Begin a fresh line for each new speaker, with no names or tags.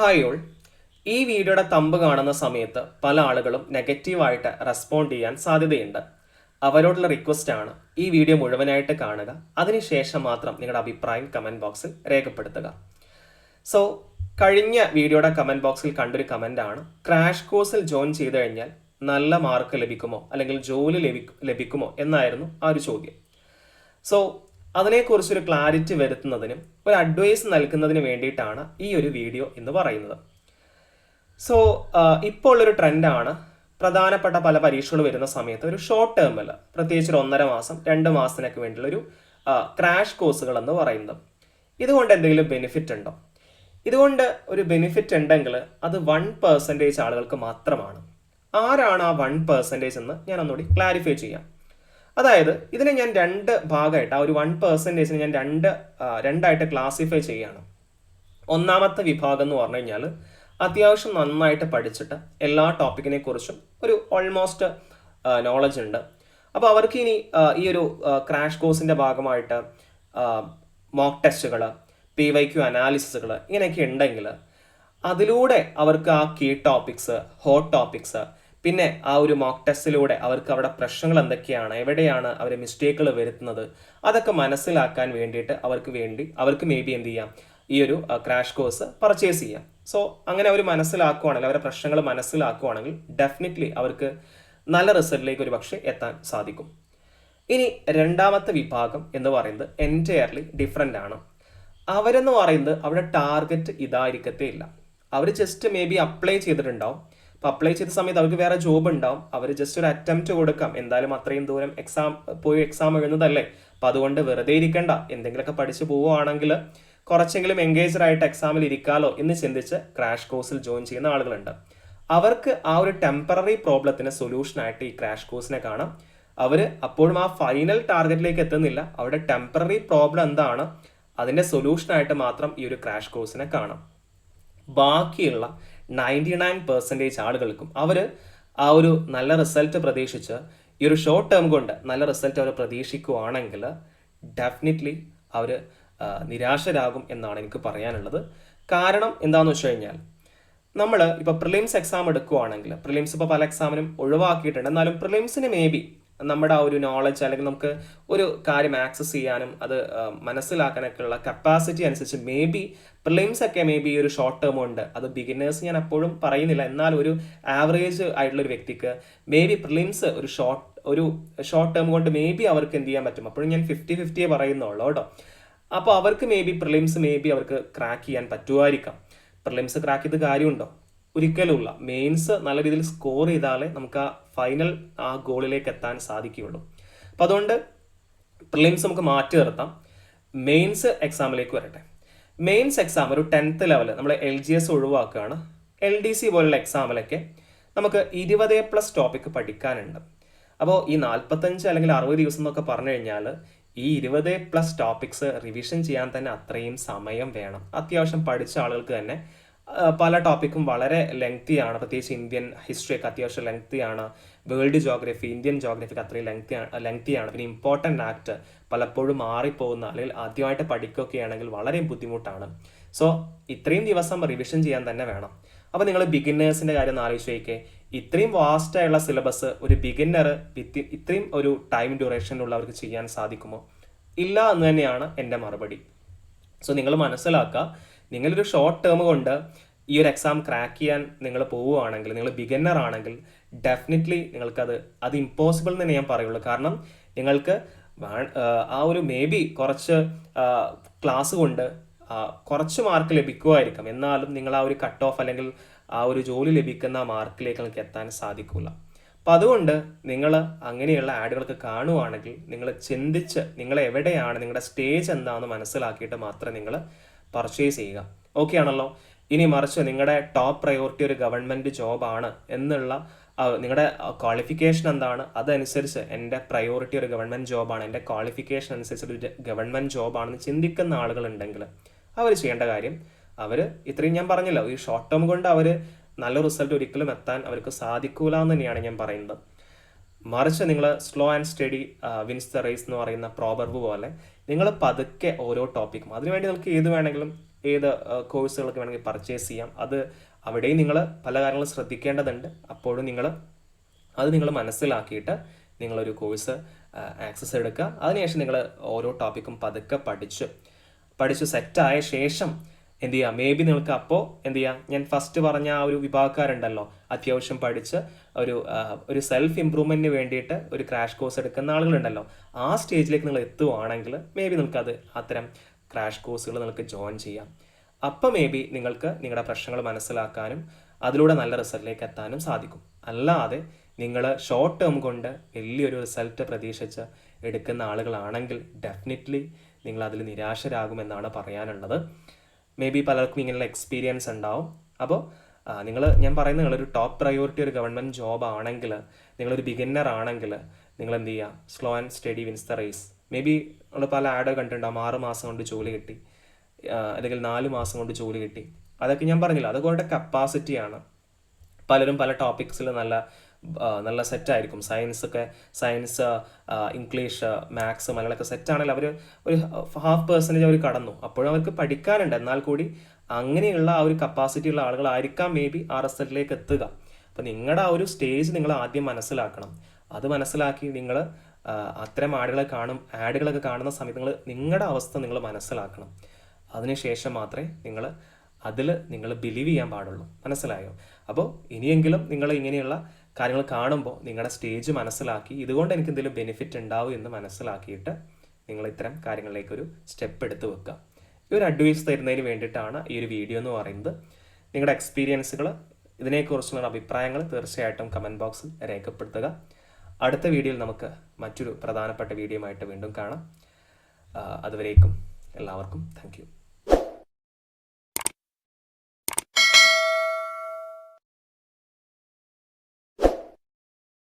Hi all ഈ വീഡിയോയുടെ thumb കാണുന്ന സമയത്ത് പല ആളുകളും നെഗറ്റീവായിട്ട് റെസ്പോണ്ട് ചെയ്യാൻ സാധ്യതയുണ്ട്. അവരോടുള്ള റിക്വസ്റ്റ് ആണ് ഈ വീഡിയോ മുഴുവനായിട്ട് കാണുക. അതിനുശേഷം മാത്രം നിങ്ങളുടെ അഭിപ്രായം കമന്റ് ബോക്സിൽ രേഖപ്പെടുത്തുക. സോ കഴിഞ്ഞ വീഡിയോയുടെ കമന്റ് ബോക്സിൽ കണ്ടൊരു കമന്റ് ആണ്. ക്രാഷ് കോഴ്സിൽ ജോയിൻ ചെയ്ത് കഴിഞ്ഞാൽ നല്ല മാർക്ക് ലഭിക്കുമോ? അല്ലെങ്കിൽ ജോലി ലഭിക്കുമോ? എന്നായിരുന്നു ആ ഒരു ചോദ്യം. സോ അതിനെക്കുറിച്ചൊരു ക്ലാരിറ്റി വരുത്തുന്നതിനും ഒരു അഡ്വൈസ് നൽകുന്നതിന് വേണ്ടിയിട്ടാണ് ഈ ഒരു വീഡിയോ എന്ന് പറയുന്നത്. സോ ഇപ്പോൾ ഉള്ളൊരു ട്രെൻഡാണ് പ്രധാനപ്പെട്ട പല പരീക്ഷകൾ വരുന്ന സമയത്ത് ഒരു ഷോർട്ട് ടേമിൽ പ്രത്യേകിച്ച് ഒരു ഒന്നര മാസം രണ്ട് മാസത്തിനൊക്കെ വേണ്ടിയുള്ള ഒരു ക്രാഷ് കോഴ്സുകൾ എന്ന് പറയുന്നത്. ഇതുകൊണ്ട് എന്തെങ്കിലും ബെനിഫിറ്റ് ഉണ്ടോ? ഇതുകൊണ്ട് ഒരു ബെനിഫിറ്റ് ഉണ്ടെങ്കിൽ അത് വൺ പെർസെന്റേജ് ആളുകൾക്ക് മാത്രമാണ്. ആരാണ് ആ വൺ പെർസെന്റേജ് എന്ന് ഞാൻ ഒന്നുകൂടി ക്ലാരിഫൈ ചെയ്യാം. അതായത് ഇതിനെ ഞാൻ രണ്ട് ഭാഗമായിട്ട് ആ ഒരു വൺ പെർസെന്റേജിനെ ഞാൻ രണ്ട് രണ്ടായിട്ട് ക്ലാസിഫൈ ചെയ്യുകയാണ്. ഒന്നാമത്തെ വിഭാഗം എന്ന് പറഞ്ഞു കഴിഞ്ഞാൽ അത്യാവശ്യം നന്നായിട്ട് പഠിച്ചിട്ട് എല്ലാ ടോപ്പിക്കിനെ കുറിച്ചും ഒരു ഓൾമോസ്റ്റ് നോളജ് ഉണ്ട്. അപ്പോൾ അവർക്ക് ഇനി ഈ ഒരു ക്രാഷ് കോഴ്സിന്റെ ഭാഗമായിട്ട് മോക്ക് ടെസ്റ്റുകൾ പി വൈ ക്യു അനാലിസിസുകൾ ഇങ്ങനെയൊക്കെ ഉണ്ടെങ്കിൽ അതിലൂടെ അവർക്ക് ആ കീ ടോപ്പിക്സ് ഹോട്ട് ടോപ്പിക്സ് പിന്നെ ആ ഒരു മോക്ക് ടെസ്റ്റിലൂടെ അവർക്ക് അവിടെ പ്രശ്നങ്ങൾ എന്തൊക്കെയാണ് എവിടെയാണ് അവർ മിസ്റ്റേക്കുകൾ വരുത്തുന്നത് അതൊക്കെ മനസ്സിലാക്കാൻ വേണ്ടിയിട്ട് അവർക്ക് വേണ്ടി അവർക്ക് മേ ബി എന്ത് ചെയ്യാം ഈ ഒരു ക്രാഷ് കോഴ്സ് പർച്ചേസ് ചെയ്യാം. സോ അങ്ങനെ അവർ മനസ്സിലാക്കുവാണെങ്കിൽ അവരുടെ പ്രശ്നങ്ങൾ മനസ്സിലാക്കുവാണെങ്കിൽ ഡെഫിനറ്റ്ലി അവർക്ക് നല്ല റിസൾട്ടിലേക്ക് ഒരു പക്ഷേ എത്താൻ സാധിക്കും. ഇനി രണ്ടാമത്തെ വിഭാഗം എന്ന് പറയുന്നത് എന്റയർലി ഡിഫറെന്റ് ആണ്. അവരെന്ന് പറയുന്നത് അവരുടെ ടാർഗറ്റ് ഇതായിരിക്കത്തേ ഇല്ല. അവർ ജസ്റ്റ് മേ ബി അപ്ലൈ ചെയ്തിട്ടുണ്ടാവും. അപ്പോൾ അപ്ലൈ ചെയ്ത സമയത്ത് അവർക്ക് വേറെ ജോബ് ഉണ്ടാവും. അവർ ജസ്റ്റ് ഒരു അറ്റംപ്റ്റ് കൊടുക്കാം. എന്തായാലും അത്രയും ദൂരം എക്സാം പോയി എക്സാം എഴുതുന്നതല്ലേ? അപ്പം അതുകൊണ്ട് വെറുതെ ഇരിക്കണ്ട. എന്തെങ്കിലുമൊക്കെ പഠിച്ചു പോവുകയാണെങ്കിൽ കുറച്ചെങ്കിലും എൻഗേജ്ഡ് ആയിട്ട് എക്സാമിൽ ഇരിക്കാലോ എന്ന് ചിന്തിച്ച് ക്രാഷ് കോഴ്സിൽ ജോയിൻ ചെയ്യുന്ന ആളുകളുണ്ട്. അവർക്ക് ആ ഒരു ടെമ്പററി പ്രോബ്ലത്തിന് സൊല്യൂഷനായിട്ട് ഈ ക്രാഷ് കോഴ്സിനെ കാണാം. അവർ അപ്പോഴും ആ ഫൈനൽ ടാർഗറ്റിലേക്ക് എത്തുന്നില്ല. അവരുടെ ടെമ്പററി പ്രോബ്ലം എന്താണ്? അതിന്റെ സൊല്യൂഷനായിട്ട് മാത്രം ഈ ഒരു ക്രാഷ് കോഴ്സിനെ കാണാം. ബാക്കിയുള്ള നയന്റി നയൻ പെർസെന്റേജ് ആളുകൾക്കും അവർ ആ ഒരു നല്ല റിസൾട്ട് പ്രതീക്ഷിച്ച് ഈ ഒരു ഷോർട്ട് ടേം കൊണ്ട് നല്ല റിസൾട്ട് അവർ പ്രതീക്ഷിക്കുവാണെങ്കിൽ ഡെഫിനറ്റ്ലി അവർ നിരാശരാകും എന്നാണ് എനിക്ക് പറയാനുള്ളത്. കാരണം എന്താണെന്ന് വെച്ച് കഴിഞ്ഞാൽ നമ്മൾ ഇപ്പോൾ പ്രിലിംസ് എക്സാം എടുക്കുവാണെങ്കിൽ പ്രിലിംസ് ഇപ്പോൾ പല എക്സാമിനും ഒഴിവാക്കിയിട്ടുണ്ട്. എന്നാലും പ്രിലിംസിന് മേ ബി നമ്മുടെ ആ ഒരു നോളജ് അല്ലെങ്കിൽ നമുക്ക് ഒരു കാര്യം ആക്സസ് ചെയ്യാനും അത് മനസ്സിലാക്കാനൊക്കെ ഉള്ള കപ്പാസിറ്റി അനുസരിച്ച് മേ ബി പ്രിലിംസ് ഒക്കെ മേ ബി ഒരു ഷോർട്ട് ടേം ഉണ്ട്. അത് ബിഗിനേഴ്സ് ഞാൻ എപ്പോഴും പറയുന്നില്ല. എന്നാൽ ഒരു ആവറേജ് ആയിട്ടുള്ള ഒരു വ്യക്തിക്ക് മേ ബി പ്രിലിംസ് ഒരു ഷോർട്ട് ഒരു ഷോർട്ട് ടേം കൊണ്ട് മേ ബി അവർക്ക് എന്ത് ചെയ്യാൻ പറ്റും? അപ്പോഴും ഞാൻ ഫിഫ്റ്റി ഫിഫ്റ്റിയെ പറയുന്നുള്ളൂ കേട്ടോ. അപ്പോൾ അവർക്ക് maybe prelims maybe അവർക്ക് ക്രാക്ക് ചെയ്യാൻ പറ്റുമായിരിക്കാം. പ്രിലിംസ് ക്രാക്ക് ചെയ്ത് കാര്യമുണ്ടോ? ഒരിക്കലുമില്ല. മെയിൻസ് നല്ല രീതിയിൽ സ്കോർ ചെയ്താലേ നമുക്ക് ആ ഫൈനൽ ആ ഗോളിലേക്ക് എത്താൻ സാധിക്കുകയുള്ളൂ. അപ്പം അതുകൊണ്ട് പ്രിലിംസ് നമുക്ക് മാറ്റി നിർത്താം. മെയിൻസ് എക്സാമിലേക്ക് വരട്ടെ. മെയിൻസ് എക്സാം ഒരു ടെൻത്ത് ലെവൽ നമ്മൾ എൽ ജി എസ് ഒഴിവാക്കുകയാണ്. എൽ ഡി സി പോലുള്ള എക്സാമിലൊക്കെ നമുക്ക് ഇരുപത് പ്ലസ് ടോപ്പിക് പഠിക്കാനുണ്ട്. അപ്പോൾ ഈ നാൽപ്പത്തഞ്ച് അല്ലെങ്കിൽ അറുപത് ദിവസം എന്നൊക്കെ പറഞ്ഞു കഴിഞ്ഞാൽ ഈ ഇരുപത് പ്ലസ് ടോപ്പിക്സ് റിവിഷൻ ചെയ്യാൻ തന്നെ അത്രയും സമയം വേണം. അത്യാവശ്യം പഠിച്ച ആളുകൾക്ക് തന്നെ പല ടോപ്പിക്കും വളരെ ലെങ്തി ആണ് പ്രത്യേകിച്ച് ഇന്ത്യൻ ഹിസ്റ്ററി ഒക്കെ അത്യാവശ്യം ലെങ്തി ആണ് വേൾഡ് ജോഗ്രഫി ഇന്ത്യൻ ജോഗ്രഫി ഒക്കെ അത്രയും ലെങ്തി ലെങ്തി ആണ് പിന്നെ ഇമ്പോർട്ടന്റ് ആക്ട് പലപ്പോഴും മാറിപ്പോകുന്ന അല്ലെങ്കിൽ ആദ്യമായിട്ട് പഠിക്കുകയാണെങ്കിൽ വളരെ ബുദ്ധിമുട്ടാണ്. സോ ഇത്രയും ദിവസം റിവിഷൻ ചെയ്യാൻ തന്നെ വേണം. അപ്പോൾ നിങ്ങൾ ബിഗിന്നേഴ്സിന്റെ കാര്യം ഒന്ന് ആലോചിച്ച് നോക്കിയേ ഇത്രയും വാസ്റ്റായുള്ള സിലബസ് ഒരു ബിഗിന്നർ ഇത്രയും ഒരു ടൈം ഡ്യൂറേഷനിലുള്ളവർക്ക് ചെയ്യാൻ സാധിക്കുമോ? ഇല്ല എന്ന് തന്നെയാണ് എന്റെ മറുപടി. സോ നിങ്ങൾ മനസ്സിലാക്കുക നിങ്ങളൊരു ഷോർട്ട് ടേം കൊണ്ട് ഈ ഒരു എക്സാം ക്രാക്ക് ചെയ്യാൻ നിങ്ങൾ പോവുകയാണെങ്കിൽ നിങ്ങൾ ബിഗന്നർ ആണെങ്കിൽ ഡെഫിനറ്റ്ലി നിങ്ങൾക്കത് അത് ഇമ്പോസിബിൾ എന്ന് ഞാൻ പറയുള്ളൂ. കാരണം നിങ്ങൾക്ക് ആ, ഒരു മേ ബി കുറച്ച് ക്ലാസ് കൊണ്ട് കുറച്ച് മാർക്ക് ലഭിക്കുമായിരിക്കും. എന്നാലും നിങ്ങൾ ആ ഒരു കട്ട് ഓഫ് അല്ലെങ്കിൽ ആ ഒരു ജോലി ലഭിക്കുന്ന മാർക്കിലേക്ക് നിങ്ങൾക്ക് എത്താൻ സാധിക്കില്ല അപ്പം അതുകൊണ്ട് നിങ്ങൾ അങ്ങനെയുള്ള ആഡുകളൊക്കെ കാണുവാണെങ്കിൽ നിങ്ങൾ ചിന്തിച്ച് നിങ്ങൾ എവിടെയാണ് നിങ്ങളുടെ സ്റ്റേജ് എന്താണെന്ന് മനസ്സിലാക്കിയിട്ട് മാത്രമേ നിങ്ങൾ പർച്ചേസ് ചെയ്യുക. ഓക്കെ ആണല്ലോ? ഇനി മറിച്ച് നിങ്ങളുടെ ടോപ്പ് പ്രയോറിറ്റി ഒരു ഗവൺമെന്റ് ജോബാണ് എന്നുള്ള നിങ്ങളുടെ ക്വാളിഫിക്കേഷൻ എന്താണ്? അതനുസരിച്ച് എന്റെ പ്രയോറിറ്റി ഒരു ഗവൺമെന്റ് ജോബാണ് എന്റെ ക്വാളിഫിക്കേഷൻ അനുസരിച്ച് ഒരു ഗവൺമെന്റ് ജോബാണെന്ന് ചിന്തിക്കുന്ന ആളുകളുണ്ടെങ്കിൽ അവർ ചെയ്യേണ്ട കാര്യം അവർ ഇത്രയും ഞാൻ പറഞ്ഞല്ലോ. ഈ ഷോർട്ട് ടേം കൊണ്ട് അവർ നല്ല റിസൾട്ട് ഒരിക്കലും എത്താൻ അവർക്ക് സാധിക്കൂല എന്ന് തന്നെയാണ് ഞാൻ പറയുന്നത്. മറിച്ച് നിങ്ങൾ slow and steady wins the race എന്ന് പറയുന്ന പ്രോബർബ് പോലെ നിങ്ങൾ പതുക്കെ ഓരോ ടോപ്പിക്കും അതിനുവേണ്ടി നിങ്ങൾക്ക് ഏത് വേണമെങ്കിലും ഏത് കോഴ്സുകളൊക്കെ വേണമെങ്കിൽ പർച്ചേസ് ചെയ്യാം. അത് അവിടെയും നിങ്ങൾ പല കാര്യങ്ങളും ശ്രദ്ധിക്കേണ്ടതുണ്ട്. അപ്പോഴും നിങ്ങൾ അത് നിങ്ങൾ മനസ്സിലാക്കിയിട്ട് നിങ്ങളൊരു കോഴ്സ് ആക്സസ് എടുക്കുക. അതിനുശേഷം നിങ്ങൾ ഓരോ ടോപ്പിക്കും പതുക്കെ പഠിച്ച് പഠിച്ച് സെറ്റായ ശേഷം എന്ത് ചെയ്യുക മേ ബി നിങ്ങൾക്ക് അപ്പോൾ എന്ത് ചെയ്യുക ഞാൻ ഫസ്റ്റ് പറഞ്ഞ ആ ഒരു വിഭാഗക്കാരുണ്ടല്ലോ അത്യാവശ്യം പഠിച്ച് ഒരു ഒരു സെൽഫ് ഇമ്പ്രൂവ്മെന്റിന് വേണ്ടിയിട്ട് ഒരു ക്രാഷ് കോഴ്സ് എടുക്കുന്ന ആളുകളുണ്ടല്ലോ. ആ സ്റ്റേജിലേക്ക് നിങ്ങൾ എത്തുവാണെങ്കിൽ മേ ബി നിങ്ങൾക്കത് അത്തരം ക്രാഷ് കോഴ്സുകൾ നിങ്ങൾക്ക് ജോയിൻ ചെയ്യാം. അപ്പോൾ മേ ബി നിങ്ങൾക്ക് നിങ്ങളുടെ പ്രശ്നങ്ങൾ മനസ്സിലാക്കാനും അതിലൂടെ നല്ല റിസൾട്ടിലേക്ക് എത്താനും സാധിക്കും. അല്ലാതെ നിങ്ങൾ ഷോർട്ട് ടേം കൊണ്ട് വലിയൊരു റിസൾട്ട് പ്രതീക്ഷിച്ച് എടുക്കുന്ന ആളുകളാണെങ്കിൽ ഡെഫിനറ്റ്ലി നിങ്ങൾ അതിൽ നിരാശരാകുമെന്നാണ് പറയാനുള്ളത്. മേ ബി പലർക്കും ഇങ്ങനെയുള്ള എക്സ്പീരിയൻസ് ഉണ്ടാവും. അപ്പോൾ നിങ്ങൾ ഞാൻ പറയുന്നത് നിങ്ങളൊരു ടോപ്പ് പ്രയോറിറ്റി ഒരു ഗവൺമെന്റ് ജോബ് ആണെങ്കിൽ നിങ്ങളൊരു ബിഗിന്നർ ആണെങ്കിൽ നിങ്ങൾ എന്ത് ചെയ്യുക slow and steady wins the race may be നമ്മൾ പല ആഡ് കണ്ടിട്ടുണ്ടാവും ആറ് മാസം കൊണ്ട് ജോലി കിട്ടി. അല്ലെങ്കിൽ നാല് മാസം കൊണ്ട് ജോലി കിട്ടി. അതൊക്കെ ഞാൻ പറഞ്ഞില്ല? അതുകൊണ്ട് കപ്പാസിറ്റിയാണ് പലരും പല ടോപ്പിക്സിൽ നല്ല നല്ല സെറ്റായിരിക്കും സയൻസ് ഒക്കെ സയൻസ് ഇംഗ്ലീഷ് മാത്സ് മലയാളമൊക്കെ സെറ്റാണെങ്കിൽ അവർ ഒരു ഹാഫ് പേഴ്സന്റേജ് അവർ കടന്നു. അപ്പോഴും അവർക്ക് പഠിക്കാനുണ്ട്. എന്നാൽ കൂടി അങ്ങനെയുള്ള ആ ഒരു കപ്പാസിറ്റി ഉള്ള ആളുകളായിരിക്കാം മേ ബി ആ റിസൾട്ടിലേക്ക് എത്തുക. അപ്പം നിങ്ങളുടെ ആ ഒരു സ്റ്റേജ് നിങ്ങൾ ആദ്യം മനസ്സിലാക്കണം. അത് മനസ്സിലാക്കി നിങ്ങൾ അത്തരം ആടുകളെ കാണും ആഡുകളൊക്കെ കാണുന്ന സമയത്ത് നിങ്ങൾ നിങ്ങളുടെ അവസ്ഥ നിങ്ങൾ മനസ്സിലാക്കണം. അതിനുശേഷം മാത്രമേ നിങ്ങൾ അതിൽ നിങ്ങൾ ബിലീവ് ചെയ്യാൻ പാടുള്ളൂ. മനസ്സിലായോ? അപ്പോൾ ഇനിയെങ്കിലും നിങ്ങൾ ഇങ്ങനെയുള്ള കാര്യങ്ങൾ കാണുമ്പോൾ നിങ്ങളുടെ സ്റ്റേജ് മനസ്സിലാക്കി ഇതുകൊണ്ട് എനിക്ക് എന്തെങ്കിലും ബെനിഫിറ്റ് ഉണ്ടാവും എന്ന് മനസ്സിലാക്കിയിട്ട് നിങ്ങൾ ഇത്തരം കാര്യങ്ങളിലേക്ക് ഒരു സ്റ്റെപ്പ് എടുത്ത് വെക്കുക. ഈ ഒരു അഡ്വൈസ് തരുന്നതിന് വേണ്ടിയിട്ടാണ് ഈ ഒരു വീഡിയോ എന്ന് പറയുന്നത്. നിങ്ങളുടെ എക്സ്പീരിയൻസുകൾ ഇതിനെക്കുറിച്ചുള്ള അഭിപ്രായങ്ങൾ തീർച്ചയായിട്ടും കമന്റ് ബോക്സിൽ രേഖപ്പെടുത്തുക. അടുത്ത വീഡിയോയിൽ നമുക്ക് മറ്റൊരു പ്രധാനപ്പെട്ട വീഡിയോ ആയിട്ട് വീണ്ടും കാണാം. അതുവരേക്കും എല്ലാവർക്കും താങ്ക്